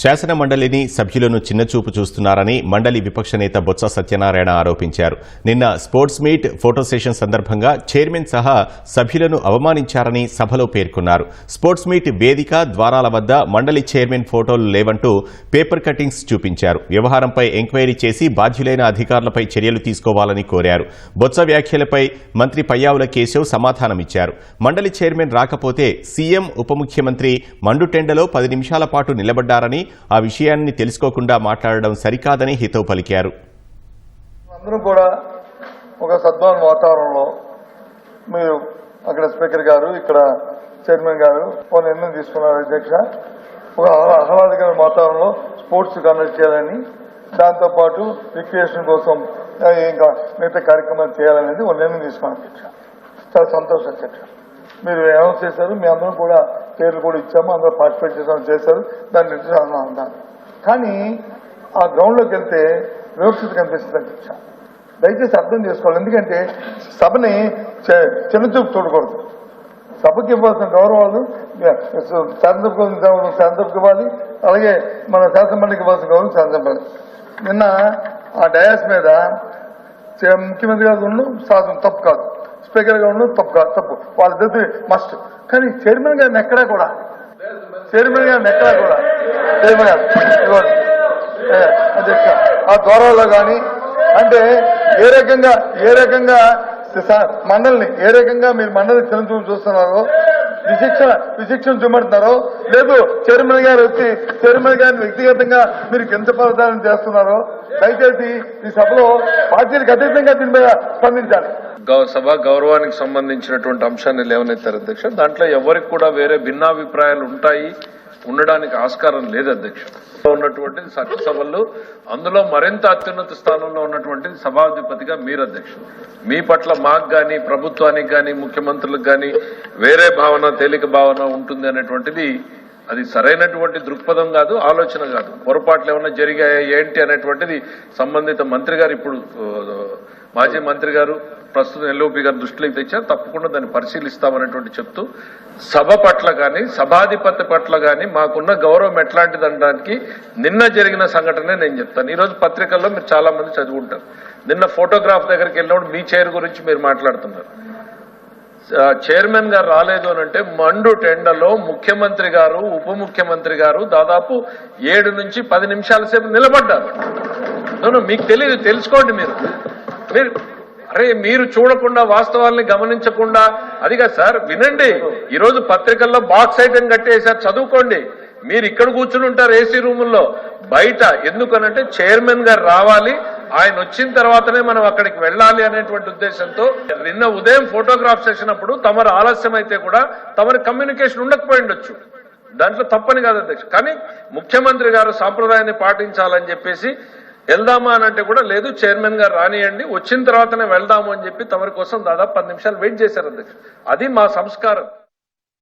శాసన మండలిని సభ్యులను చిన్నచూపు చూస్తున్నారని మండలి విపక్ష నేత బొత్స సత్యనారాయణ ఆరోపించారు. నిన్న స్పోర్ట్స్ మీట్ ఫోటో సెషన్ సందర్భంగా చైర్మన్ సహా సభ్యులను అవమానించారని సభలో పేర్కొన్నారు. స్పోర్ట్స్ మీట్ వేదిక ద్వారాల వద్ద మండలి చైర్మన్ ఫోటోలు లేవంటూ పేపర్ కటింగ్స్ చూపించారు. వ్యవహారంపై ఎంక్వైరీ చేసి బాధ్యులైన అధికారులపై చర్యలు తీసుకోవాలని కోరారు. బొత్స వ్యాఖ్యలపై మంత్రి పయ్యావుల కేశవ్ సమాధానమిచ్చారు. మండలి చైర్మన్ రాకపోతే సీఎం ఉప ముఖ్యమంత్రి మండుటెండలో పది నిమిషాల పాటు నిలబడ్డారని ఆ విషయాన్ని తెలుసుకోకుండా మాట్లాడడం సరికాదని హితవు పలికారు. అందరూ కూడా ఒక సద్భావన వాతావరణంలో మీరు అక్కడ స్పీకర్ గారు ఇక్కడ చైర్మన్ గారు ఒక నిర్ణయం తీసుకున్నారు అధ్యక్ష. ఒక ఆహ్లాదకరమైన వాతావరణంలో స్పోర్ట్స్ కండక్ట్ చేయాలని దాంతోపాటు రిక్రియేషన్ కోసం ఇంకా మిగతా కార్యక్రమాలు చేయాలనేది ఒక నిర్ణయం తీసుకున్నాను అధ్యక్ష. చాలా సంతోషం అధ్యక్ష. మీరు అనౌన్స్ చేశారు మీ అందరం కూడా పేర్లు కూడా ఇచ్చాము అందరూ పార్టిసిపేట్ చేసాము చేశారు దాన్ని నిర్ణయం అన్నాను కానీ ఆ గ్రౌండ్లోకి వెళ్తే వివక్షత కనిపిస్తుంది దయచేసి అర్థం చేసుకోవాలి. ఎందుకంటే సభని చిన్నచూపు చూడకూడదు. సభకి ఇవ్వాల్సిన గౌరవాలు శాసనసభకు గౌరవం శాసనసభకు ఇవ్వాలి. అలాగే మన శాసనమండలికి ఇవ్వాల్సిన గౌరవం శాసనసభ నిన్న ఆ డయాస్ మీద ముఖ్యమంత్రి గారు ఉండడం సాధన తప్పు కాదు. స్పీకర్గా ఉండడం తప్పు కాదు తప్పు వాళ్ళిద్దరు మస్ట్ కానీ చైర్మన్ గారిని ఎక్కడా కూడా. చైర్మన్ గారిని ఎక్కడా కూడా. చైర్మన్ గారు అధ్యక్ష ఆ ద్వారాల్లో కానీ అంటే ఏ రకంగా ఏ రకంగా మండలిని ఏ రకంగా మీరు మండలి చిరంచూపు చూస్తున్నారో విశిక్షణ విశిక్షణ చూపెడుతున్నారో లేదు చైర్మన్ గారు వచ్చి చైర్మన్ గారిని వ్యక్తిగతంగా మీరు కింద పదార్థాలను చేస్తున్నారో దయచేసి ఈ సభలో పార్టీలకు అతీతంగా దీని మీద స్పందించాలి. సభ గౌరవానికి సంబంధించినటువంటి అంశాన్ని లేవనెత్తారు అధ్యక్ష. దాంట్లో ఎవరికి కూడా వేరే భిన్నాభిప్రాయాలు ఉంటాయి ఉండడానికి ఆస్కారం లేదు అధ్యక్ష. ఉన్నటువంటి సభల్లో అందులో మరింత అత్యున్నత స్థానంలో ఉన్నటువంటి సభాధిపతిగా మీరు అధ్యక్షుడు మీ పట్ల మాకు కానీ ప్రభుత్వానికి కానీ ముఖ్యమంత్రులకు కానీ వేరే భావన తేలిక భావన ఉంటుంది అనేటువంటిది అది సరైనటువంటి దృక్పథం కాదు ఆలోచన కాదు. పొరపాట్లు ఏమైనా జరిగాయా ఏంటి అనేటువంటిది సంబంధిత మంత్రి గారు ఇప్పుడు మాజీ మంత్రి గారు ప్రస్తుతం ఎల్ఓపి గారు దృష్టిలోకి తెచ్చారు తప్పకుండా దాన్ని పరిశీలిస్తామనేటువంటి చెప్తూ సభ పట్ల కానీ సభాధిపతి పట్ల కానీ మాకున్న గౌరవం ఎట్లాంటిది అనడానికి నిన్న జరిగిన సంఘటనే నేను చెప్తాను. ఈరోజు పత్రికల్లో మీరు చాలా మంది చదువుకుంటారు నిన్న ఫోటోగ్రాఫ్ దగ్గరికి వెళ్ళినప్పుడు మీ చైర్ గురించి మీరు మాట్లాడుతున్నారు. చైర్మన్ గారు రాలేదు అని అంటే మండు టెండలో ముఖ్యమంత్రి గారు ఉప ముఖ్యమంత్రి గారు దాదాపు ఏడు నుంచి పది నిమిషాల సేపు నిలబడ్డారు. అవును, మీకు తెలియదు తెలుసుకోండి మీరు. మీరు అరే మీరు చూడకుండా వాస్తవాల్ని గమనించకుండా. అదిగా సార్ వినండి. ఈరోజు పత్రికల్లో బాక్స్ ఐటమ్ కట్టేసారు చదువుకోండి. మీరు ఇక్కడ కూర్చుని ఉంటారు ఏసీ రూముల్లో. బయట ఎందుకనంటే చైర్మన్ గారు రావాలి. ఆయన వచ్చిన తర్వాతనే మనం అక్కడికి వెళ్ళాలి అనేటువంటి ఉద్దేశంతో నిన్న ఉదయం ఫోటోగ్రాఫ్ చేసినప్పుడు తమరు ఆలస్యం అయితే కూడా తమరి కమ్యూనికేషన్ ఉండకపోయి ఉండొచ్చు. దాంట్లో తప్పని కాదు అధ్యక్ష. కానీ ముఖ్యమంత్రి గారు సాంప్రదాయాన్ని పాటించాలని చెప్పేసి వెళ్దామా అని అంటే కూడా లేదు చైర్మన్ గారు రానియండి వచ్చిన తర్వాతనే వెళ్దాము అని చెప్పి తమరి కోసం దాదాపు పది నిమిషాలు వెయిట్ చేశారు అధ్యక్ష అది మా సంస్కారం.